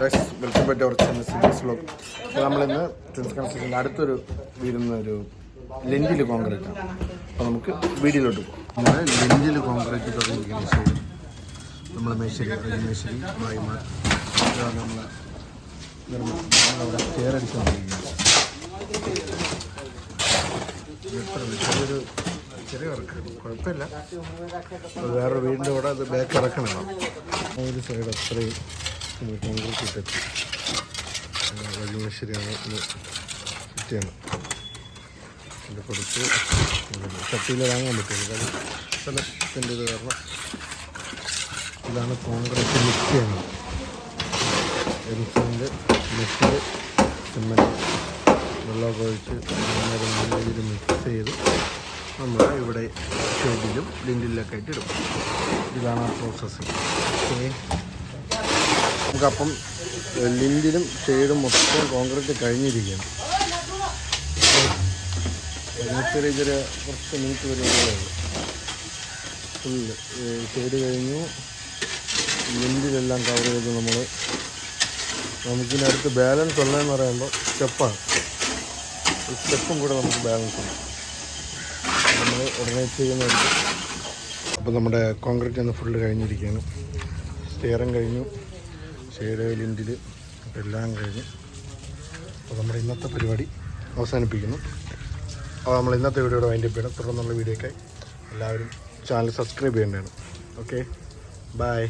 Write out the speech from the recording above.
Welcome back അവർ ചെന്ന series vlog അപ്പോൾ നമ്മളിന്ന് ട്വിൻസ് കൺസ്ട്രക്ഷന്റെ അടുത്തൊരു വീടുന്ന ഒരു ലെഞ്ചിൽ കോൺക്രീറ്റ് ആണ് അപ്പോൾ നമുക്ക് വീടിലോട്ട് പോകാം നമ്മൾ ലെഞ്ചിൽ കോൺക്രീറ്റ് തുടങ്ങിയിരിക്കുന്ന. ശരി നമ്മൾ മേശ്ശേരി മേശ്ശേരി മേശരി വായ്മ ഇതാണ് നമ്മൾ നമ്മളവിടെ ചേരടിച്ചുകൊണ്ടിരിക്കുന്നത് ചെറിയൊരു ചെറിയ വർക്ക് കുഴപ്പമില്ല. വേറൊരു വേറെ വീടിന്റെ കൂടെ അത് ബാക്ക് ഇറക്കണം. ഒരു സൈഡ് അത്രയും കോൺക്രീറ്റ് ഇട്ടെത്തി വലിയമശ്ശേരിയാണ് ഇന്ന് ഇത് കൊടുത്ത് ചട്ടിയിൽ വാങ്ങാൻ പറ്റില്ല കാര്യം സ്ഥലത്തിന്റെ ഇത് കാരണം ഇതാണ് കോൺക്രീറ്റ് മിക്സിയാണ് എംസിന്റെ എരിസിന്റെ മിക്സ് സിമെന്റ് വെള്ളമൊക്കെ ഒഴിച്ച് നേരം നല്ല മിക്സ് ചെയ്ത് നമ്മൾ ഇവിടെ ഷെഡിലും ലിൻഡിലൊക്കെ ആയിട്ട് ഇടും ഇതാണ് ആ പ്രോസസ്സ് ഓക്കെ നമുക്കപ്പം ലിൻഡിലും ഷെയ്ഡും മൊത്തം കോൺക്രീറ്റ് കഴിഞ്ഞിരിക്കുകയാണ്. ചെറിയ ചെറിയ കുറച്ച് മിനിറ്റ് പരിപാടികളേ ഫുൾ ഷെയ്ഡ് കഴിഞ്ഞു. ലിൻഡിലെല്ലാം കവർ ചെയ്ത് നമ്മൾ നമുക്കിനടുത്ത് ബാലൻസ് ഉള്ളതെന്ന് പറയുമ്പോൾ സ്റ്റെപ്പാണ്. സ്റ്റെപ്പും കൂടെ നമുക്ക് ബാലൻസ് ഉണ്ട് നമ്മൾ ഉടനെ ചെയ്യുന്നതായിരിക്കും അപ്പോൾ നമ്മുടെ കോൺക്രീറ്റ് ഒന്ന് ഫുള്ള് കഴിഞ്ഞിരിക്കുകയാണ്. സ്റ്റെയറും കഴിഞ്ഞു. ലിൻഡിൽ എല്ലാം കഴിഞ്ഞ് അപ്പോൾ നമ്മുടെ ഇന്നത്തെ പരിപാടി അവസാനിപ്പിക്കുന്നു. അപ്പോൾ നമ്മൾ ഇന്നത്തെ വീഡിയോയുടെ വൈൻഡപ്പ് ചെയ്യണം. തുടർന്നുള്ള വീഡിയോയ്ക്കായി എല്ലാവരും ചാനൽ സബ്സ്ക്രൈബ് ചെയ്യേണ്ടതാണ്. Okay bye